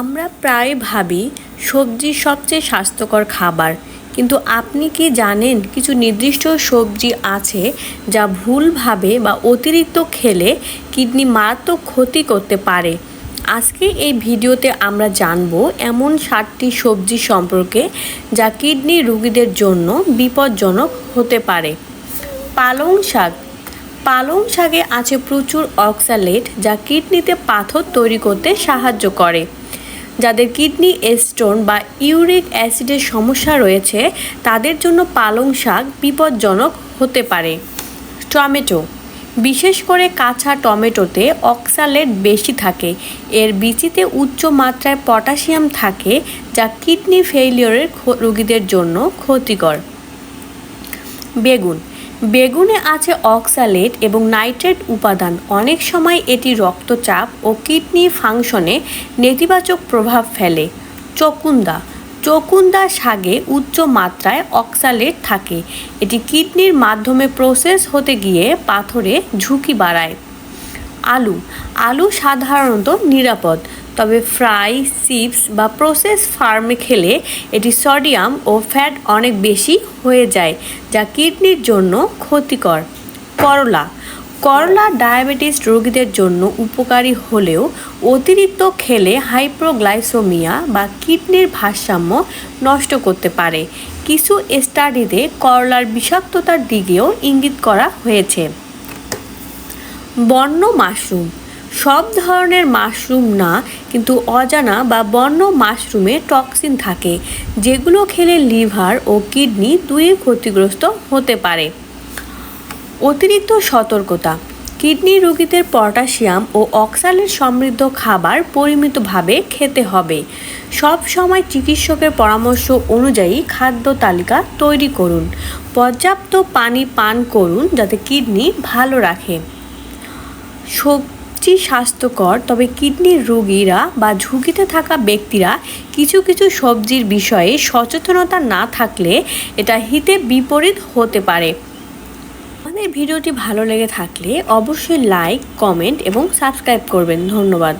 আমরা প্রায় ভাবি সবজি সবচেয়ে স্বাস্থ্যকর খাবার। কিন্তু আপনি কি জানেন কিছু নির্দিষ্ট সবজি আছে যা ভুলভাবে বা অতিরিক্ত খেলে কিডনি মারাত্মক ক্ষতি করতে পারে? আজকে এই ভিডিওতে আমরা জানব এমন ষাটটি সবজি সম্পর্কে যা কিডনি রোগীদের জন্য বিপজ্জনক হতে পারে। পালং শাক। পালং শাকে আছে প্রচুর অক্সালেট যা কিডনিতে পাথর তৈরি করতে সাহায্য করে। যাদের কিডনি স্টোন বা ইউরিক অ্যাসিডের সমস্যা রয়েছে, তাদের জন্য পালং শাক বিপজ্জনক হতে পারে। টমেটো, বিশেষ করে কাঁচা টমেটোতে অক্সালেট বেশি থাকে। এর বিচিতে উচ্চ মাত্রায় পটাশিয়াম থাকে, যা কিডনি ফেইলিওরের রোগীদের জন্য ক্ষতিকর। বেগুন বেগুনে আছে অক্সালেট এবং নাইট্রেট উপাদান। অনেক সময় এটি রক্তচাপ ও কিডনি ফাংশনে নেতিবাচক প্রভাব ফেলে। চকুন্দা। চকুন্দা শাগে উচ্চ মাত্রায় অক্সালেট থাকে। এটি কিডনির মাধ্যমে প্রসেস হতে গিয়ে পাথরে ঝুঁকি বাড়ায়। আলু। আলু সাধারণত নিরাপদ, তবে ফ্রাই, চিপস বা প্রসেস ফার্মে খেলে এটি সোডিয়াম ও ফ্যাট অনেক বেশি হয়ে যায়, যা কিডনির জন্য ক্ষতিকর। করলা। করলা ডায়াবেটিস রোগীদের জন্য উপকারী হলেও অতিরিক্ত খেলে হাইপ্রোগ্লাইসোমিয়া বা কিডনির ভারসাম্য নষ্ট করতে পারে। কিছু স্টাডিতে করলার বিষাক্ততার দিকেও ইঙ্গিত করা হয়েছে। বন্য মাশরুম। সব ধরনের মাশরুম না, কিন্তু অজানা বা বন্য মাশরুমে টক্সিন থাকে, যেগুলো খেলে লিভার ও কিডনি দুই ক্ষতিগ্রস্ত হতে পারে। অতিরিক্ত সতর্কতা। কিডনি রোগীদের পটাশিয়াম ও অক্সালেট সমৃদ্ধ খাবার পরিমিতভাবে খেতে হবে। সব সময় চিকিৎসকের পরামর্শ অনুযায়ী খাদ্য তালিকা তৈরি করুন। পর্যাপ্ত পানি পান করুন যাতে কিডনি ভালো রাখে। সবজি স্বাস্থ্যকর, তবে কিডনির রোগীরা বা ঝুঁকিতে থাকা ব্যক্তিরা কিছু কিছু সবজির বিষয়ে সচেতনতা না থাকলে এটা হিতে বিপরীত হতে পারে। আমাদের ভিডিওটি ভালো লেগে থাকলে অবশ্যই লাইক, কমেন্ট এবং সাবস্ক্রাইব করবেন। ধন্যবাদ।